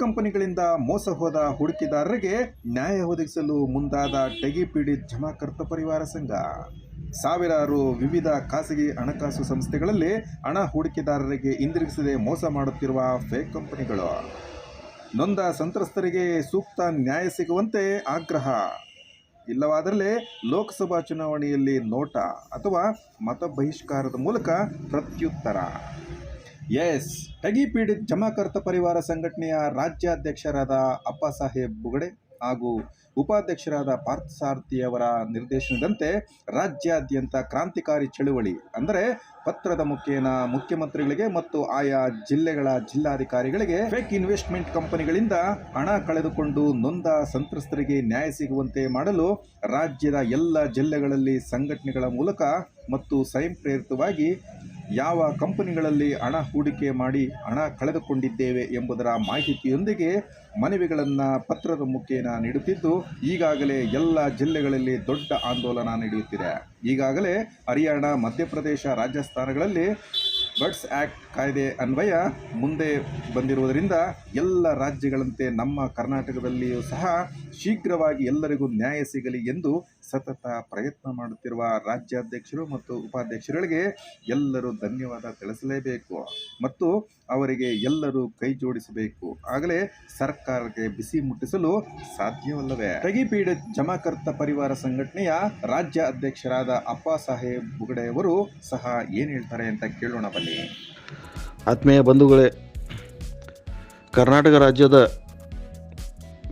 ಕಂಪನಿಗಳಿಂದ ಮೋಸ ಹೋದ ಹೂಡಿಕೆದಾರರಿಗೆ ನ್ಯಾಯ ಒದಗಿಸಲು ಮುಂದಾದ ಟೆಗಿ ಪೀಡಿತ್ ಜಮಾಕರ್ತ ಪರಿವಾರ ಸಂಘ. ಸಾವಿರಾರು ವಿವಿಧ ಖಾಸಗಿ ಹಣಕಾಸು ಸಂಸ್ಥೆಗಳಲ್ಲಿ ಹಣ ಹೂಡಿಕೆದಾರರಿಗೆ ಹಿಂದಿರುಗಿಸದೆ ಮೋಸ ಮಾಡುತ್ತಿರುವ ಫೇಕ್ ಕಂಪನಿಗಳು. ನೊಂದ ಸಂತ್ರಸ್ತರಿಗೆ ಸೂಕ್ತ ನ್ಯಾಯ ಸಿಗುವಂತೆ ಆಗ್ರಹ. ಇಲ್ಲವಾದರೆ ಲೋಕಸಭಾ ಚುನಾವಣೆಯಲ್ಲಿ ನೋಟ ಅಥವಾ ಮತ ಬಹಿಷ್ಕಾರದ ಮೂಲಕ ಪ್ರತ್ಯುತ್ತರ. ಎಸ್. ಟಗಿ ಪೀಡಿತ್ ಜಮಾಕರ್ತ ಪರಿವಾರ ಸಂಘಟನೆಯ ರಾಜ್ಯಾಧ್ಯಕ್ಷರಾದ ಅಪ್ಪ ಸಾಹೇಬ್ ಬುಗಡೆ ಹಾಗೂ ಉಪಾಧ್ಯಕ್ಷರಾದ ಪಾರ್ಥಸಾರಥಿಯವರ ನಿರ್ದೇಶನದಂತೆ ರಾಜ್ಯಾದ್ಯಂತ ಕ್ರಾಂತಿಕಾರಿ ಚಳುವಳಿ, ಅಂದರೆ ಪತ್ರದ ಮುಖೇನ ಮುಖ್ಯಮಂತ್ರಿಗಳಿಗೆ ಮತ್ತು ಆಯಾ ಜಿಲ್ಲೆಗಳ ಜಿಲ್ಲಾಧಿಕಾರಿಗಳಿಗೆ ಫೇಕ್ ಇನ್ವೆಸ್ಟ್ಮೆಂಟ್ ಕಂಪನಿಗಳಿಂದ ಹಣ ಕಳೆದುಕೊಂಡು ನೊಂದ ಸಂತ್ರಸ್ತರಿಗೆ ನ್ಯಾಯ ಸಿಗುವಂತೆ ಮಾಡಲು ರಾಜ್ಯದ ಎಲ್ಲ ಜಿಲ್ಲೆಗಳಲ್ಲಿ ಸಂಘಟನೆಗಳ ಮೂಲಕ ಮತ್ತು ಸ್ವಯಂ ಪ್ರೇರಿತವಾಗಿ ಯಾವ ಕಂಪನಿಗಳಲ್ಲಿ ಹಣ ಹೂಡಿಕೆ ಮಾಡಿ ಹಣ ಕಳೆದುಕೊಂಡಿದ್ದೇವೆ ಎಂಬುದರ ಮಾಹಿತಿಯೊಂದಿಗೆ ಮನವಿಗಳನ್ನು ಪತ್ರದ ಮುಖೇನ ನೀಡುತ್ತಿದ್ದು, ಈಗಾಗಲೇ ಎಲ್ಲ ಜಿಲ್ಲೆಗಳಲ್ಲಿ ದೊಡ್ಡ ಆಂದೋಲನ ನಡೆಯುತ್ತಿದೆ. ಈಗಾಗಲೇ ಹರಿಯಾಣ, ಮಧ್ಯಪ್ರದೇಶ ರಾಜಸ್ಥಾನಗಳಲ್ಲಿ ಬಡ್ಸ್ ಆ್ಯಕ್ಟ್ ಕಾಯ್ದೆ ಅನ್ವಯ ಮುಂದೆ ಬಂದಿರುವುದರಿಂದ ಎಲ್ಲ ರಾಜ್ಯಗಳಂತೆ ನಮ್ಮ ಕರ್ನಾಟಕದಲ್ಲಿಯೂ ಸಹ ಶೀಘ್ರವಾಗಿ ಎಲ್ಲರಿಗೂ ನ್ಯಾಯ ಸಿಗಲಿ ಎಂದು ಸತತ ಪ್ರಯತ್ನ ಮಾಡುತ್ತಿರುವ ರಾಜ್ಯಾಧ್ಯಕ್ಷರು ಮತ್ತು ಉಪಾಧ್ಯಕ್ಷರುಗಳಿಗೆ ಎಲ್ಲರೂ ಧನ್ಯವಾದ ತಿಳಿಸಲೇಬೇಕು. ಮತ್ತು ಅವರಿಗೆ ಎಲ್ಲರೂ ಕೈ ಜೋಡಿಸಬೇಕು. ಆಗಲೇ ಸರ್ಕಾರಕ್ಕೆ ಬಿಸಿ ಮುಟ್ಟಿಸಲು ಸಾಧ್ಯವಲ್ಲವೇ? ಪೀಡಿತ್ ಜಮಾಕರ್ತ ಪರಿವಾರ ಸಂಘಟನೆಯ ರಾಜ್ಯ ಅಧ್ಯಕ್ಷರಾದ ಅಪ್ಪ ಸಾಹೇಬ್ ಬುಗಡೆಯವರು ಸಹ ಏನು ಹೇಳ್ತಾರೆ ಅಂತ ಕೇಳೋಣ ಬನ್ನಿ. ಆತ್ಮೀಯ ಬಂಧುಗಳೇ, ಕರ್ನಾಟಕ ರಾಜ್ಯದ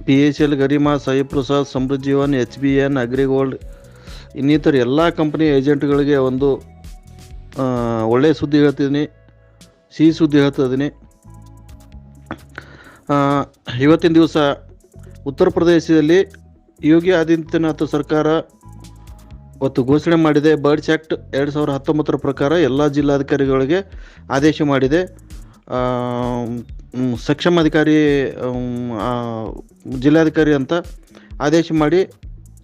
P H L Garima Sai Prasad Samruddhivan, H B N, Agrigold, ಇನ್ನಿತರ ಎಲ್ಲ ಕಂಪ್ನಿ ಏಜೆಂಟ್ಗಳಿಗೆ ಒಂದು ಒಳ್ಳೆಯ ಸುದ್ದಿ ಹೇಳ್ತಿದ್ದೀನಿ. ಸಿಹಿ ಸುದ್ದಿ ಹೇಳ್ತಿದ್ದೀನಿ. ಇವತ್ತಿನ ದಿವಸ ಉತ್ತರ ಪ್ರದೇಶದಲ್ಲಿ ಯೋಗಿ ಆದಿತ್ಯನಾಥ್ ಸರ್ಕಾರ ಇವತ್ತು ಘೋಷಣೆ ಮಾಡಿದೆ. ಬರ್ಡ್ಸ್ ಆ್ಯಕ್ಟ್ ಎರಡು ಸಾವಿರದ ಹತ್ತೊಂಬತ್ತರ ಪ್ರಕಾರ ಎಲ್ಲ ಜಿಲ್ಲಾಧಿಕಾರಿಗಳಿಗೆ ಆದೇಶ ಮಾಡಿದೆ. ಸಕ್ಷಮ ಅಧಿಕಾರಿ ಜಿಲ್ಲಾಧಿಕಾರಿ ಅಂತ ಆದೇಶ ಮಾಡಿ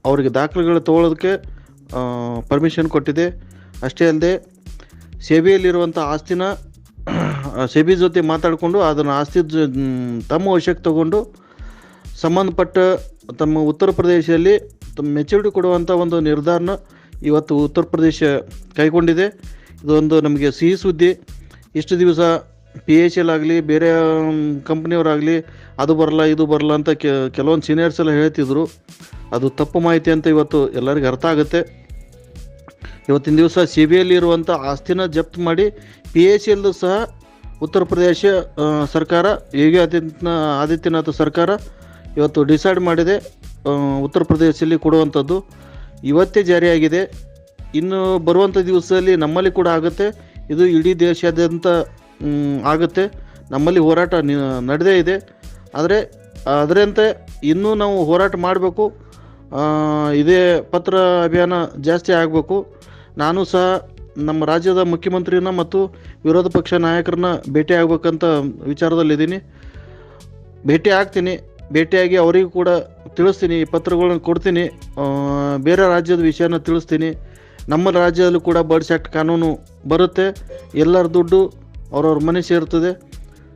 ಅವರಿಗೆ ದಾಖಲೆಗಳು ತೊಗೊಳ್ಳೋದಕ್ಕೆ ಪರ್ಮಿಷನ್ ಕೊಟ್ಟಿದೆ. ಅಷ್ಟೇ ಅಲ್ಲದೆ ಸೆಬಿಯಲ್ಲಿರುವಂಥ ಆಸ್ತಿನ ಸೆಬಿ ಜೊತೆ ಮಾತಾಡಿಕೊಂಡು ಅದನ್ನು ಆಸ್ತಿ ತಮ್ಮ ವಶಕ್ಕೆ ತಗೊಂಡು ಸಂಬಂಧಪಟ್ಟ ತಮ್ಮ ಉತ್ತರ ಪ್ರದೇಶದಲ್ಲಿ ತಮ್ಮ ಮೆಚುರಿಟಿ ಕೊಡುವಂಥ ಒಂದು ನಿರ್ಧಾರನ ಇವತ್ತು ಉತ್ತರ ಪ್ರದೇಶ ಕೈಗೊಂಡಿದೆ. ಇದೊಂದು ನಮಗೆ ಸಿಹಿ ಸುದ್ದಿ. ಇಷ್ಟು ದಿವಸ ಪಿ ಎಚ್ ಎಲ್ ಆಗಲಿ, ಬೇರೆ ಕಂಪ್ನಿಯವರಾಗಲಿ, ಅದು ಬರಲ್ಲ, ಇದು ಬರಲ್ಲ ಅಂತ ಕೆಲವೊಂದು ಸೀನಿಯರ್ಸ್ ಎಲ್ಲ ಹೇಳ್ತಿದ್ರು. ಅದು ತಪ್ಪು ಮಾಹಿತಿ ಅಂತ ಇವತ್ತು ಎಲ್ಲರಿಗೂ ಅರ್ಥ ಆಗುತ್ತೆ. ಇವತ್ತಿನ ದಿವಸ ಸಿ ಬಿ ಇರುವಂಥ ಆಸ್ತಿನ ಜಪ್ತ್ ಮಾಡಿ ಪಿ ಎಚ್ ಎಲ್ ಸಹ ಉತ್ತರ ಪ್ರದೇಶ ಸರ್ಕಾರ, ಯೋಗಿ ಆದಿತ್ಯ, ಆದಿತ್ಯನಾಥ್ ಸರ್ಕಾರ ಇವತ್ತು ಡಿಸೈಡ್ ಮಾಡಿದೆ. ಉತ್ತರ ಪ್ರದೇಶದಲ್ಲಿ ಕೊಡುವಂಥದ್ದು ಇವತ್ತೇ ಜಾರಿಯಾಗಿದೆ. ಇನ್ನು ಬರುವಂಥ ದಿವಸದಲ್ಲಿ ನಮ್ಮಲ್ಲಿ ಕೂಡ ಆಗುತ್ತೆ. ಇದು ಇಡೀ ದೇಶಾದ್ಯಂತ ಆಗುತ್ತೆ. ನಮ್ಮಲ್ಲಿ ಹೋರಾಟ ನಡೆದೇ ಇದೆ. ಆದರೆ, ಅದರಂತೆ ಇನ್ನೂ ನಾವು ಹೋರಾಟ ಮಾಡಬೇಕು. ಇದೇ ಪತ್ರ ಅಭಿಯಾನ ಜಾಸ್ತಿ ಆಗಬೇಕು. ನಾನು ಸಹ ನಮ್ಮ ರಾಜ್ಯದ ಮುಖ್ಯಮಂತ್ರಿನ ಮತ್ತು ವಿರೋಧ ಪಕ್ಷ ನಾಯಕರನ್ನ ಭೇಟಿ ಆಗಬೇಕಂತ ವಿಚಾರದಲ್ಲಿದ್ದೀನಿ. ಭೇಟಿ ಆಗ್ತೀನಿ. ಭೇಟಿಯಾಗಿ ಅವರಿಗೂ ಕೂಡ ತಿಳಿಸ್ತೀನಿ. ಈ ಪತ್ರಗಳನ್ನ ಕೊಡ್ತೀನಿ. ಬೇರೆ ರಾಜ್ಯದ ವಿಷಯನ ತಿಳಿಸ್ತೀನಿ. ನಮ್ಮ ರಾಜ್ಯದಲ್ಲೂ ಕೂಡ ಬರ್ಡ್ಸ್ ಆ್ಯಕ್ಟ್ ಕಾನೂನು ಬರುತ್ತೆ. ಎಲ್ಲರ ದುಡ್ಡು ಅವ್ರವ್ರ ಮನೆ ಸೇರ್ತದೆ.